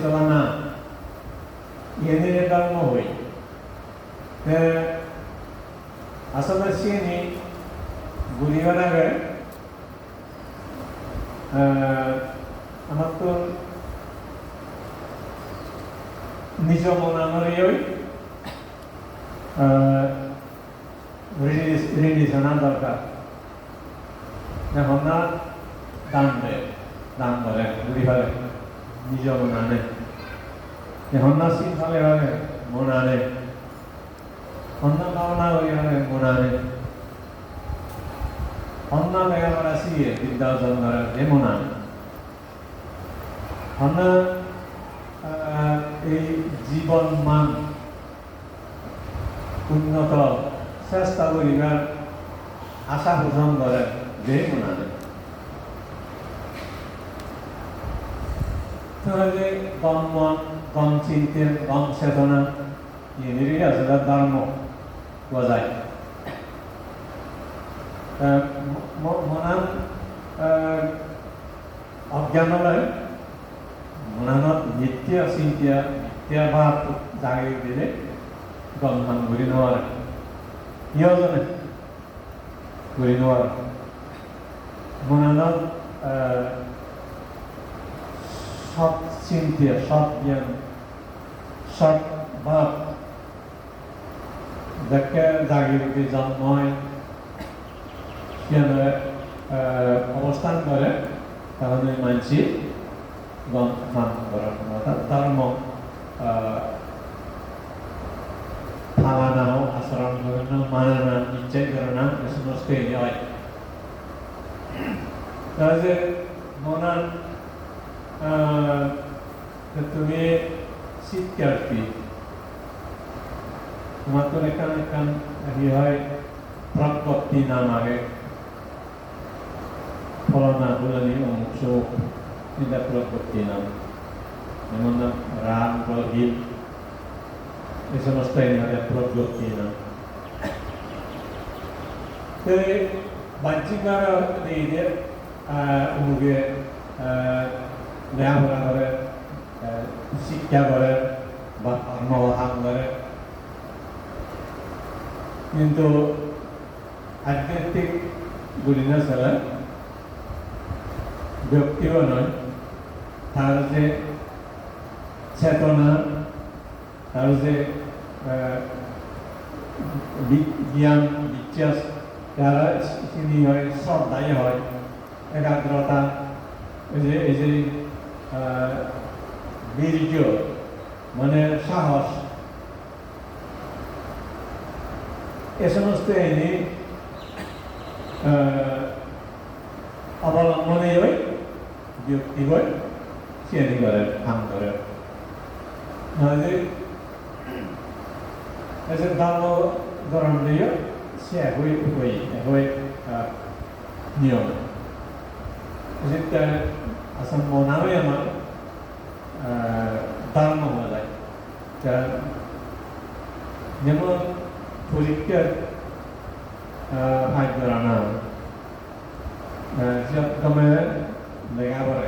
চলা না এনে ধর্ম হই। আসলে চিনি বুঝিবার আগে আমার তো নিজ মনামরিয়ই ঋণী জানা দরকার। এখন না, দান দেয়, দান করে বুঝি পারে নিজ মনানে এখন না চিন ফালে হয় মনানে অন্য ভাবনা হয়ে হয় মনানে অন্য লেখাপড়া শিখে বিদ্যা অর্জন করে যে মনানে অন্য এই জীবন মান উন্নত চেষ্টা করিবার আশা পোষণ করে যে মনানে তাহলে গম মন গম চিন্তেৰ গম চেতনা এদেৰই আসলে ধৰ্ম বজায় মনান অজ্ঞানলৈ মনানত নিত্য চিন্তিয়া নিত্য ভাৱ জাগি দিলে গমমান ঘূৰি নোৱাৰে কিয়জনে ঘূৰি নোৱাৰে মনানত সৎ চিন্তিয়া সৎ জ্ঞান সৎ ভাৱ যাকে জাগি উঠি জন্মই সিয়ানে অবস্থান করে, তাহলে অর্থাৎ ধর্ম থামানো আচরণ করে না মানে না নিশ্চয় করে না এ সমস্ত হয় তাহলে মনান তুমি শিক্ষার্থী তোমার তো এখানে এখান কি হয় প্রকৃতি নাম আগে ফলনা ফুলনি অমুক শোক এটা প্রকৃতি নাম যেমন নাম রাম প্রদীপ এই সমস্ত এনাদের প্রকৃতি নাম তো বাহ্যিকভাবে এদের অমুকে লেখাপড়া করে শিক্ষা করে বা কর্মবাহান করে কিন্তু আধ্যাত্মিক গুলি না চলে ব্যক্তিও নয় তার যে চেতনা তার যে জ্ঞান বিশ্বাস যারা চিনি হয় শ্রদ্ধাই হয় একাগ্রতা এই যে এই যে বীর্য মানে সাহস। এ সমস্ত এনে অবলম্বনে ওই ব্যক্তি হয় চিয়ানি করে। কাম করে নাহলে এসে ধর্ম ধরন দিয়ে সে একই একই নিয়ম। Asamonawiam Dharmamalai. ഞങ്ങൾ ഒരിക്കൽ ഭാഗ്യവരാണ് તમે બરાબર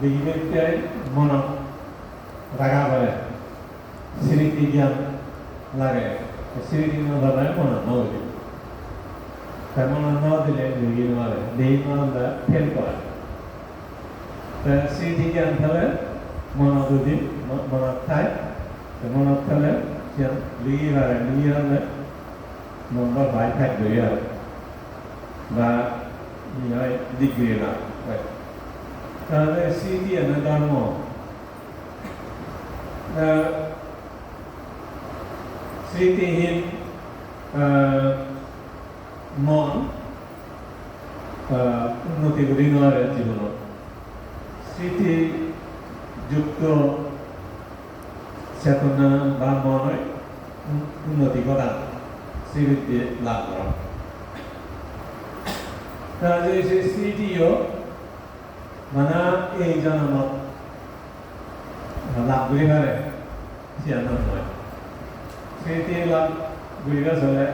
દિવ્યત્યાય મન બરાબર શ્રી લાગે શ્રી દિવ્ય મન નવ রাখা পড়ে স্মৃতি জ্ঞান লাগে স্মৃতি নধরে মন নদী তেমন ন দিলে দেখি নয় দেখি নলে ফেল করে স্মৃতি জ্ঞান ফেলে মন যদি মনত খায় মনত ফেলে লিগি পারে লিগি হলে নম্বর ভাই থাকবে আর বা হয় ডিগ্রি না তাহলে স্মৃতি এনে ধর্ম স্মৃতিহীন মন উন্নতি করি নোৱাৰে জীৱনত স্মৃতিযুক্ত চেতনা বা মনে উন্নতি করা স্মৃতি লাভ করা। তাহলে সে স্মৃতিও মানে এই জন্মত লাভ কৰি পাৰে সিয়ান নহয় স্মৃতি লাভ কৰিব চলে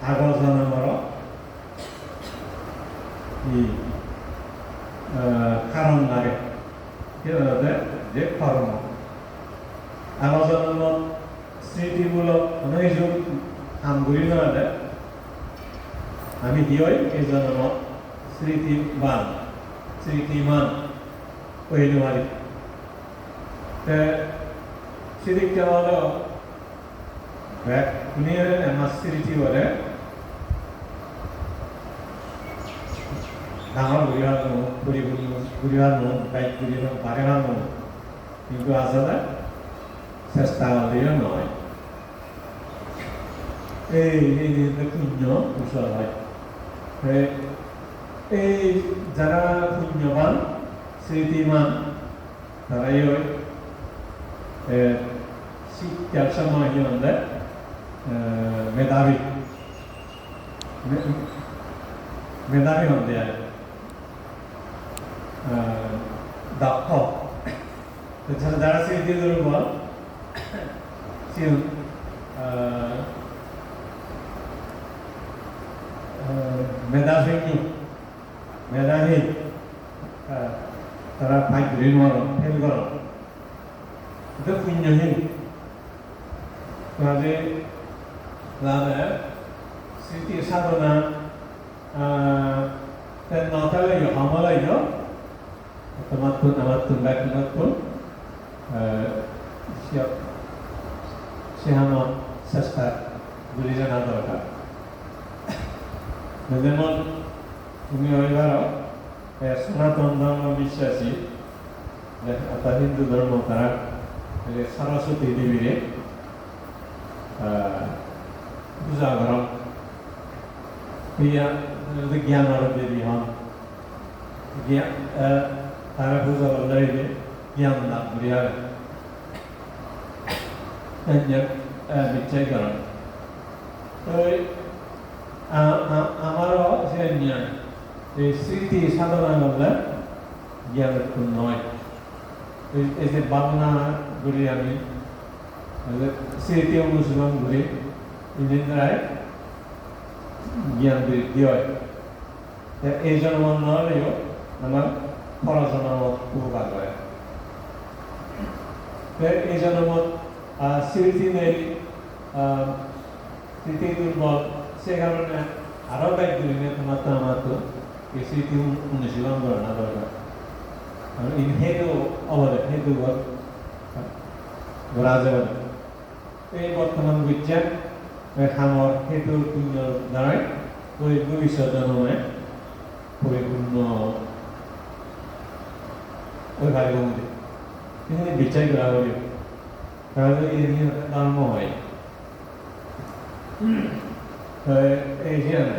আগৰ জনমৰ ই কাৰণ লাগে কিয় যে কৰ্ম আগৰ জনমত স্মৃতিমূলক অনুযোগ কাম কৰি নহ'লে আমি সিয়ই এই জনমত স্মৃতিবান স্মৃতিমান কৰি নোৱাৰি শ্ৰীদিক্ষা বাদ শুনিয়ে আমাৰ স্মৃতি হ'লে ডাঙৰ ঘূৰিহানো ঘূৰি ঘূৰি ঘূৰিহানো বাইক ঘূৰিহানো বাগেহানো কিন্তু আচলতে চেষ্টা হ'লেও নহয়। এই এই পুণ্য কুশল হয়। এই যারা পুণ্যবান স্মৃতিমান তারাই ওই শীতকাল সময় হলে মেধাবী মেধাবী হতে 낙법. 잘 나갈 수 있는 건 지금 어, 어 메다생기 메다니 어, 따라 박 일만원 펜거로 그 분녀인 그다음에 그다음에 시티 사도나 어, 펜 나타를 요하마라요 tematun amatun baik tematun siap sehama sesta গুলিজন দরকার যেমন তুমি ওইবার সনাতন ধর্ম বিশ্বাসী অর্থাৎ হিন্দু ধর্ম তারা সরস্বতী দেবীরে পূজা করেন জ্ঞান দেবী হন জ্ঞান পূজা করলে জ্ঞান লাভ করি আর বিচ্ছাই করেন তো আমারও সে জ্ঞান এই স্মৃতি সাধনা করলে জ্ঞান একটু নয় এই যে বাংলা ঘুরি আমি স্মৃতি অনুশীলন ঘুরি ইঞ্জিনিয়ার জ্ঞান বৃদ্ধি হয়। এই জন্ম নহলেও আমার পড়াশোনার উপকার এই জন্মত নেই স্মৃতি দুর্বল সে কারণে আরও ব্যাগ দিলে তোমার তো আমার তো এই স্মৃতি অনুশীলন করে না দরকার in হেতু অবদান হেতু রাজা এই বর্তমান বিজ্ঞান খামৰ সেইটো পুণ্যৰ দ্বাৰাই, ওই ভবিষ্যৎ জন্মে পরিপূর্ণ ഒരു കാര്യവുമില്ല ഇതിന് ബിച്ചായി രാവിലെയോ രാവിലെ എനിക്ക് നാമമായി ഏഷ്യയാണ്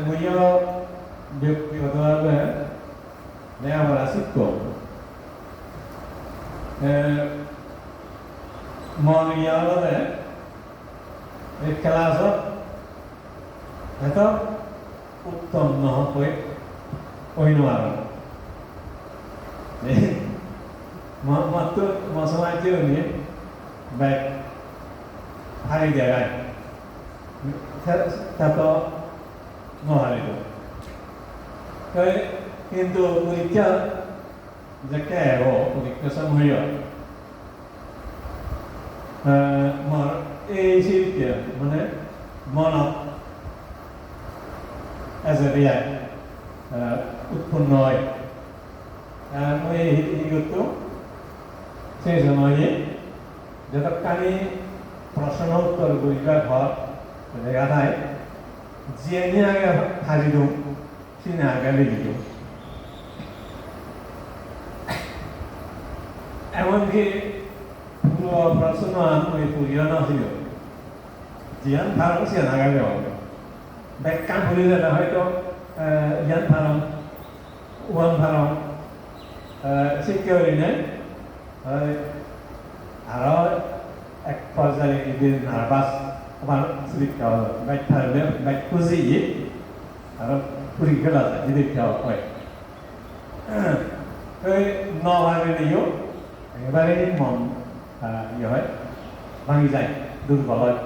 मुझे व्यक्ति मतलब मैं हमारा सिक्को मानवियालत है एक क्लास है तो उत्तम न हो कोई कोई न आ रहा এই নিয়ে ধর্ম হয় এই যে নাই মইও ব্যক্তিগতভাবে লেখাপড়া শিক্ষক মন ইয়ালে এই ক্লাছত এত উত্তম নহকৈ কৈ নোৱাৰোঁ মাত্ৰ মচমাইতে উনি বাইক হাৰি যায় তাত নোৱাৰিব কিন্তু পৰীক্ষা যেতিয়া আহিব পৰীক্ষা সময়ত মোৰ এই শিল্পী মানে মনত এজেৰিয়াই উৎপন্ন হয় মই এই শিশুটো সেই সময়ে যতক্ষণে প্রশ্ন উত্তর করিবার ঘর দেখা নাই যিয়ে আগে হাজি দিওঁ সিনে আগে লিখি দিওঁ এমনকি পুরো প্রশ্ন আমি পুরিও নছিল জিয়ান ভারম সিয়ান আগে হবে ব্যাখ্যা গেলে হয়তো ইয়ান ভারম ওয়ান ভারম সিকিউরিটি নেই আরো এক পর্যায়ে এদের নার্ভাস আমার পরীক্ষা হলো বাইক থাকলে বাইক খুঁজিয়ে আরো পরীক্ষা আছে পরীক্ষা হয় ওই ন ভাগে নিয়েও একেবারে মন ইয়ে হয় ভাঙি যায় দুর্বল হয়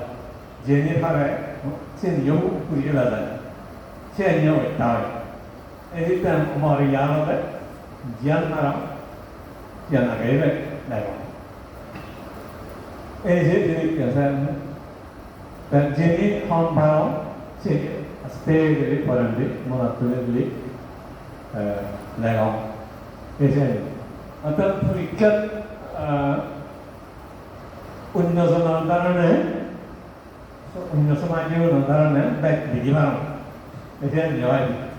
যে নিয়ে ভাবে সে নিয়েও পরীক্ষা যায় সে নিয়েও একটা হয় 嫌なら嫌なければないわ。ええ、ぜひ、やさやね。だ、ぜひ、本番を、ぜひ、ステージで、パランディ、モナトレリ、え、ないわ。ええ、ぜひ。あた、プリカ、あ、うんなそなんだらね。うんなそまじゅうなんだらね。だ、できまん。え、ぜひ、やばい。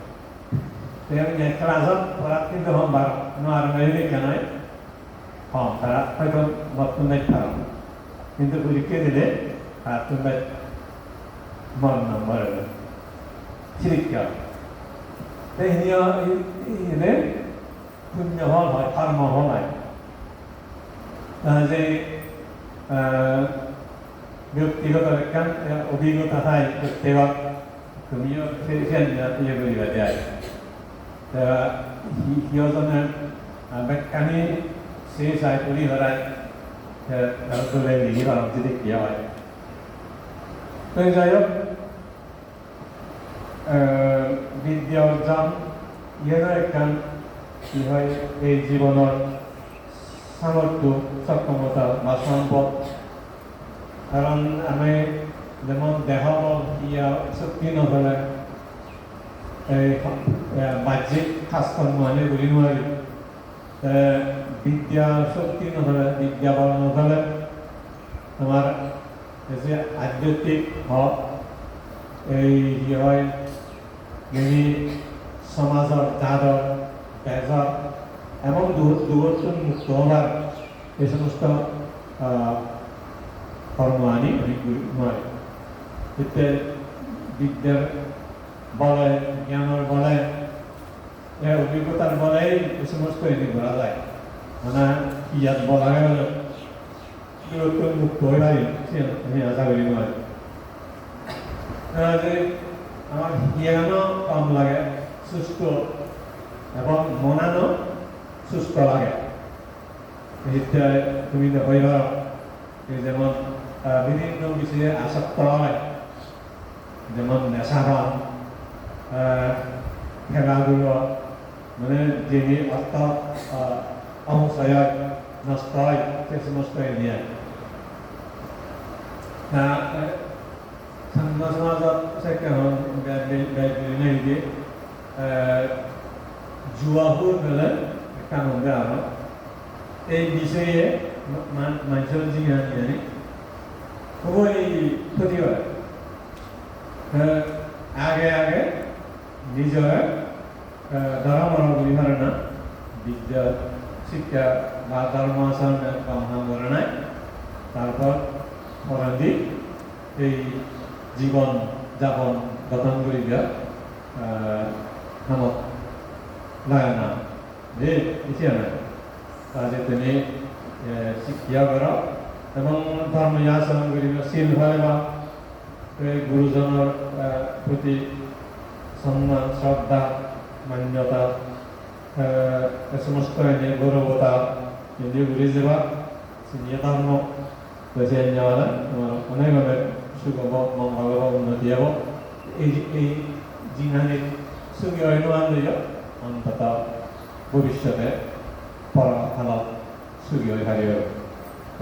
ব্যাগ দিদি পারো এটা নয় তেমনি ক্লাসত পড়াত কিন্তু হম বারো নোয়ার মেয়ে কেন হম তারা হয়তো বর্তমানে পারো কিন্তু পরীক্ষা দিলে আর তোমরা মন নম্বর শিক্ষা এই নিয়ে পুণ্য হল হয় কর্ম হল হয় যে ব্যক্তিগত একখান অভিজ্ঞতা হয় প্রত্যেক তুমিও করিবা যায় সিহঁতনে ব্যাখ্যানি সেই চাই কৰি সদায় তারপরে লিখে যদি কি হয় তো যাই হোক বিদ্যা অর্জন ইয়েরও একখান কি হয়, এই জীবনের সামর্থ্য সক্ষমতা বা সম্পদ কারণ আমি যেমন দেহ ইয়া শক্তি নহলে, এই বাহ্যিক কাজকর্ম আমি করি নোৱাৰি। বিদ্যা শক্তি নহলে, বিদ্যা বল নহলে এই যে আধ্যাত্মিক হওক এই হয় যিনি সমাজৰ দাদৰ বেজৰ, এমন দূরত্ব মুক্ত হবার এই সমস্ত কর্ম আনি অনেক নয় এতে বিদ্যার বলে জ্ঞানের বলে এর অভিজ্ঞতার বলেই সমস্ত এনে করা যায় মানে ইয়াত বলা গেল দূরত্ব মুক্ত হয়ে পারি আমি আশা করি নয় আমার জ্ঞানও কম লাগে সুস্থ এবং মনানো সুস্থ লাগে এতিয়া তুমি হয়ে যেমন বিভিন্ন বিষয়ে আসক্ত হয় যেমন নেশাবান খেলাধুলো মানে যিনি অর্থ অংশয় নষ্ট হয় সে সমস্ত নিয়ে ছাত্র সমাজত বিভিন্ন যে জুয়াবোৰ গ'লে কানুনগা আৰু এই বিষয়ে মানুষের জীবন জানি খুবই ক্ষতি হয় আগে আগে নিজের পারে না বিদ্যা শিক্ষা বা ধর্ম আচরণে কামনা করে নাই তারপর ফরান্দি এই জীবন যাপন গঠন করি নামত লাগে না যে এতিয়া নাই তাহলে তুমি শিক্ষা করো এবং ধর্ম আচরণ করিব শীল হয় বা গুরুজনের প্রতি সম্মান শ্রদ্ধা মান্যতা এ সমস্ত এনে গৌরবতা এনে ঘুরে যাবা সিনিয়ে ধর্ম বেছে নেওয়া তোমার অনেক অনেক সুখ হব মঙ্গল হব উন্নতি হব এই এই যিনানি সুখী হয় নোয়ান অন্তত ভবিষ্যতে পরকালত সুখী হৈ থাকিব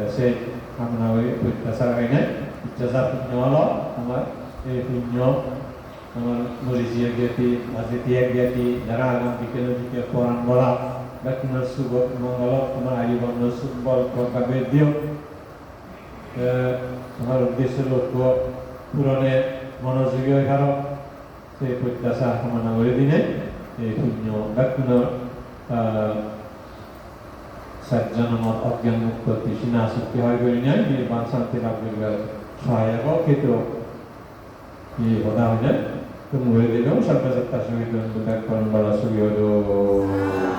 সেই কামনা কৰি প্ৰত্যাচাৰ কাৰণে প্ৰত্যাচাৰ শূন্য হ'ল আমাৰ এই শূন্য আমার মরিজিয়া জ্ঞাতি মাজেতিয়া জ্ঞাতি যারা আগাম বিকেলের দিকে কোরআন বলা বা তোমার শুভ মঙ্গল তোমার আলিবন্ধ সুবল প্রকাবে দিও তোমার উদ্দেশ্য লক্ষ্য পূরণে মনোযোগী হয়ে গেল সেই প্রত্যাশা কামনা করে দিনে এই পুণ্য ব্যক্তির সজ্জনমত অজ্ঞান মুক্ত তৃষ্ণা শক্তি হয় করি নাই নির্বাণ শান্তি লাভ করিবার সহায়ক ক্ষেত্র এই হদা হয়ে যায় Come volete non, salva esattamente un contatto con la sua